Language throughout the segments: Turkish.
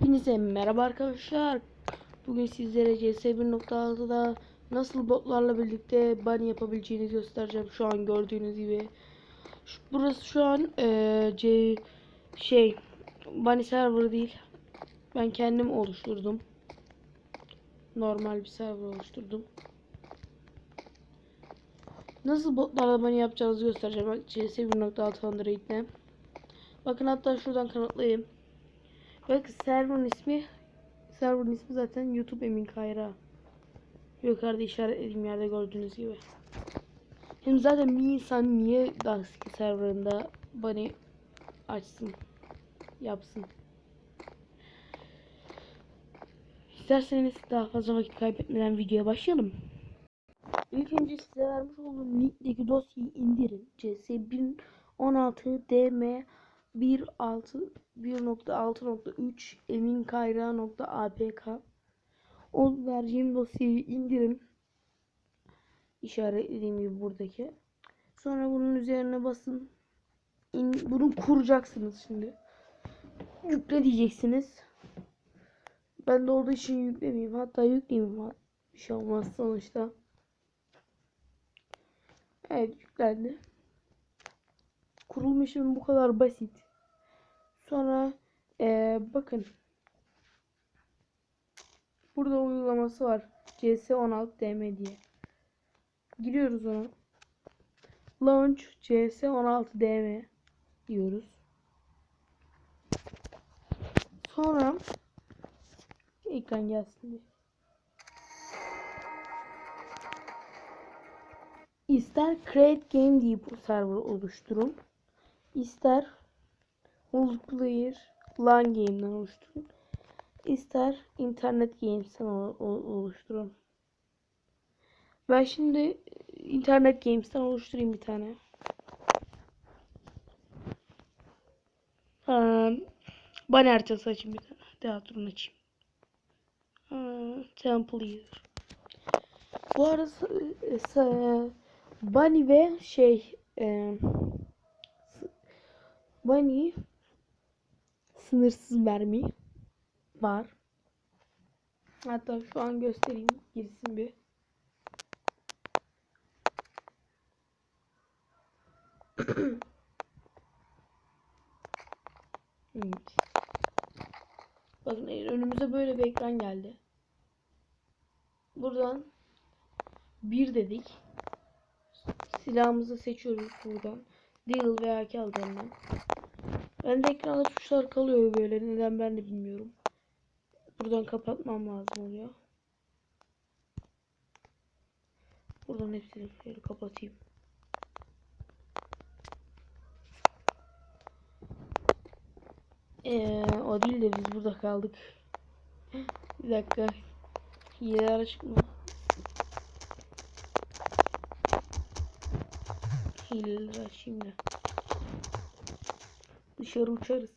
Hepinize merhaba arkadaşlar. Bugün sizlere CS 1.6'da nasıl botlarla birlikte bunny yapabileceğinizi göstereceğim. Şu an gördüğünüz gibi. Şu- burası şu an eee, C şey bunny server değil. Ben kendim oluşturdum. Normal bir server oluşturdum. Nasıl botlarla bunny yapacağınızı göstereceğim. Bak, CS 1.6 Android'de. Bakın hatta şuradan kanıtlayayım. Bak server'ın ismi server'ın ismi zaten YouTube Emin Kayra. Yukarıda işaretlediğim yerde gördüğünüz gibi. Hem zaten bir insan niye Daxki serverında bani açsın, yapsın. İsterseniz daha fazla vakit kaybetmeden videoya başlayalım. İlk önce size vermiş olduğum linkteki dosyayı indirin. CS 1016 DM 1.6 1.6.3 eminkayra.apk O vereceğim dosyayı indirin. İşaretlediğim gibi buradaki. Sonra bunun üzerine basın. İn, bunu kuracaksınız şimdi. Yükle diyeceksiniz. Ben de olduğu için yüklemeyeyim. Hatta yükleyeyim. Bir şey olmaz sonuçta. Evet yüklendi. Kurulum işlemi bu kadar basit. Sonra eee, bakın. Burada uygulaması var. CS16DM diye. Giriyoruz ona. Launch CS16DM diyoruz. Sonra ekran gelsin diye. İster create game deyip bu server oluşturun. İster multiplayer LAN game'den oluşturun. İster internet games'ten ol- ol- oluşturun. Ben şimdi internet games'ten oluşturayım bir tane. Ha, banner haritası açayım bir tane. Teatron açayım. Ha, temple user. Bu arada Bunny ve şey e, Bunny sınırsız mermi var. Hatta şu an göstereyim girsin bir. Bakın önümüze böyle bir ekran geldi. Buradan bir dedik. Silahımızı seçiyoruz buradan. Deal veya kaldırından. Ben de ekranda tuşlar kalıyor böyle. Neden ben de bilmiyorum. Buradan kapatmam lazım oluyor. Buradan hepsini şöyle kapatayım. Ee, o değil de biz burada kaldık. Bir dakika. Hileler açık mı? Hileleri açayım da. Dışarı uçarız.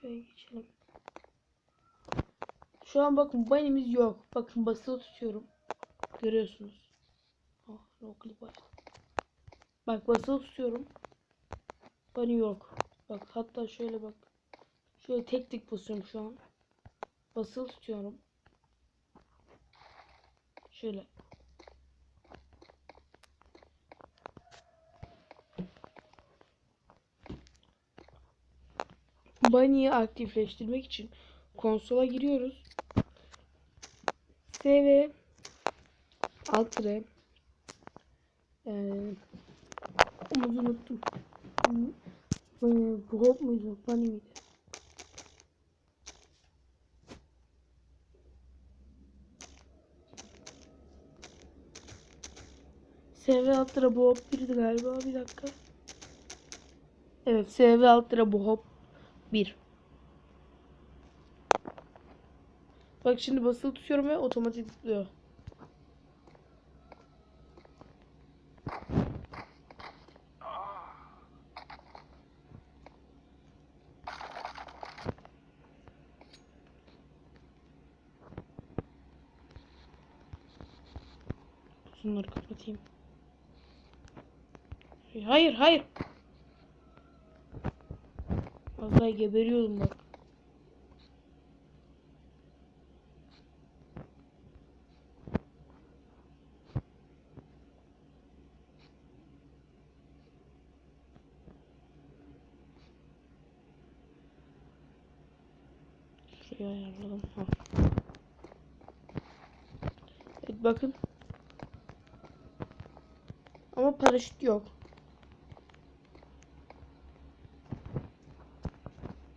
Şöyle geçelim. Şu an bakın banimiz yok. Bakın basılı tutuyorum. Görüyorsunuz. Oh, no clip açtım. Bak basılı tutuyorum. Bani yok. Bak hatta şöyle bak. Şöyle tek tek basıyorum şu an. Basılı tutuyorum. Şöyle. Bunny'i aktifleştirmek için konsola giriyoruz. SV alt re ee, umuzu unuttum. Bunny, bu hop muydu? Bunny miydi? SV alt bu hop birdi galiba. Bir dakika. Evet SV alt lira bu hop 1. Bak şimdi basılı tutuyorum ve otomatik zıplıyor. Şunları kapatayım. Hayır hayır. Az daha bak. Şuraya ayarladım. Ha. Evet bakın. Ama paraşüt yok.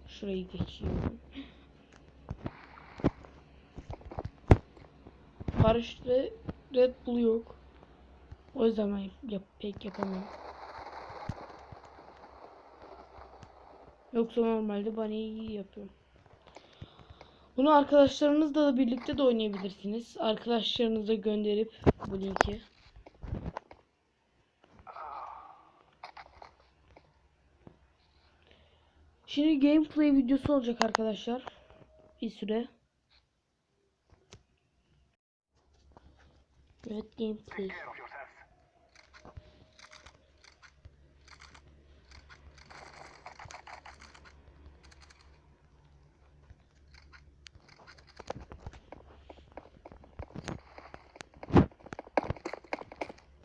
Şurayı geçeyim. Paraşütle Red Bull yok. O yüzden yap pek yapamıyorum. Yoksa normalde Bunny'i iyi yapıyorum. Bunu arkadaşlarınızla da birlikte de oynayabilirsiniz. Arkadaşlarınıza gönderip bu linki. Şimdi gameplay videosu olacak arkadaşlar. Bir süre. Evet gameplay.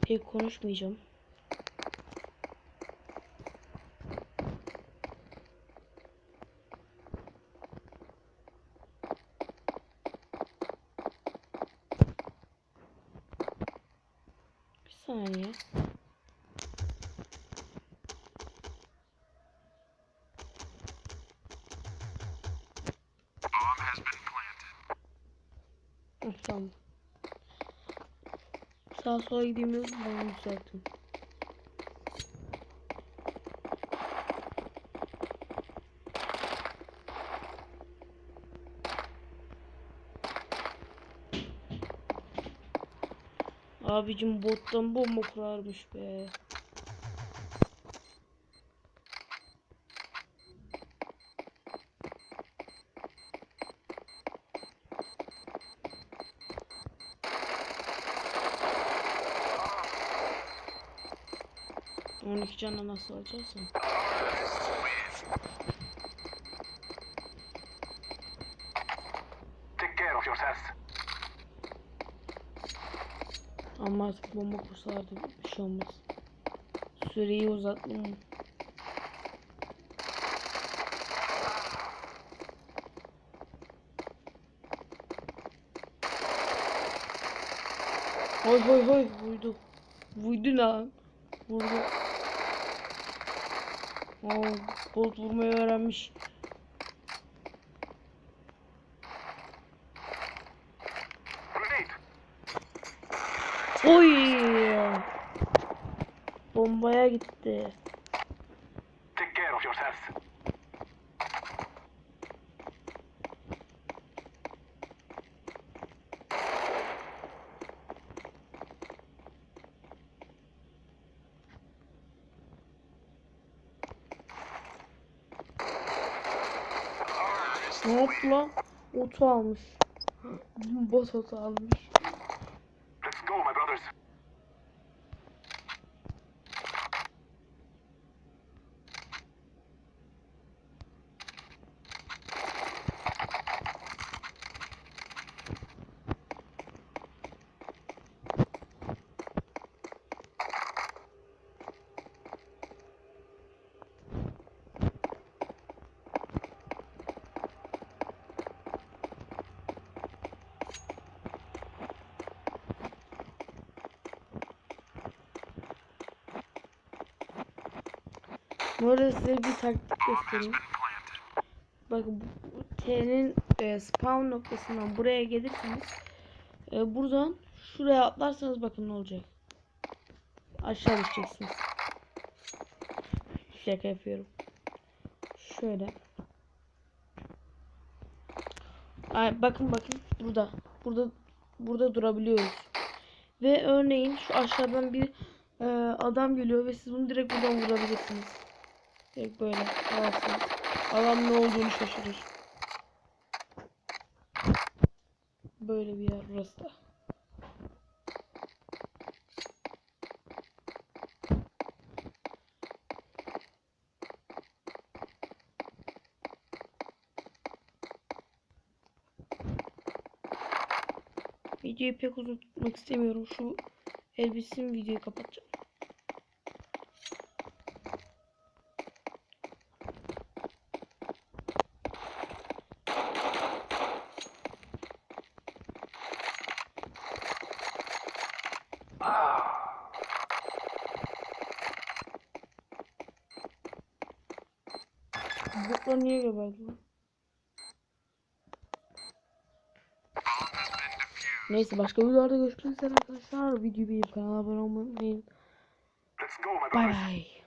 Pek konuşmayacağım. Bir saniye. Bomb has been planted. Hı, Tamam. Sağa sola gideyim dedim, ben yükselttim. Abicim bottan bomba kurarmış be. On iki canla nasıl alacaksın? Ama artık bomba kursalardı bir şey olmaz. Süreyi uzattım. Hoy hoy hoy vurdu. Vurdu lan. Vurdu. Oo, bolt vurmayı öğrenmiş. Oy! Bombaya gitti. Lan? Otu almış. Bot otu almış. Brothers. Böyle size bir taktik göstereyim. Bu T'nin e, spawn noktasından buraya gelirseniz e, buradan şuraya atlarsanız bakın ne olacak. Aşağı düşeceksiniz. Şaka yapıyorum. Şöyle. Ay, bakın bakın burada. Burada burada durabiliyoruz. Ve örneğin şu aşağıdan bir e, adam geliyor ve siz bunu direkt buradan vurabilirsiniz. Direkt böyle alarsınız. Adam ne olduğunu şaşırır. Böyle bir yer burası da. Videoyu pek uzun tutmak istemiyorum. Şu elbisenin videoyu kapatacağım. Botlar niye geberdi lan? Neyse başka videolarda görüşmek üzere arkadaşlar. Videoyu beğenip kanala abone olmayı unutmayın. Bay bay.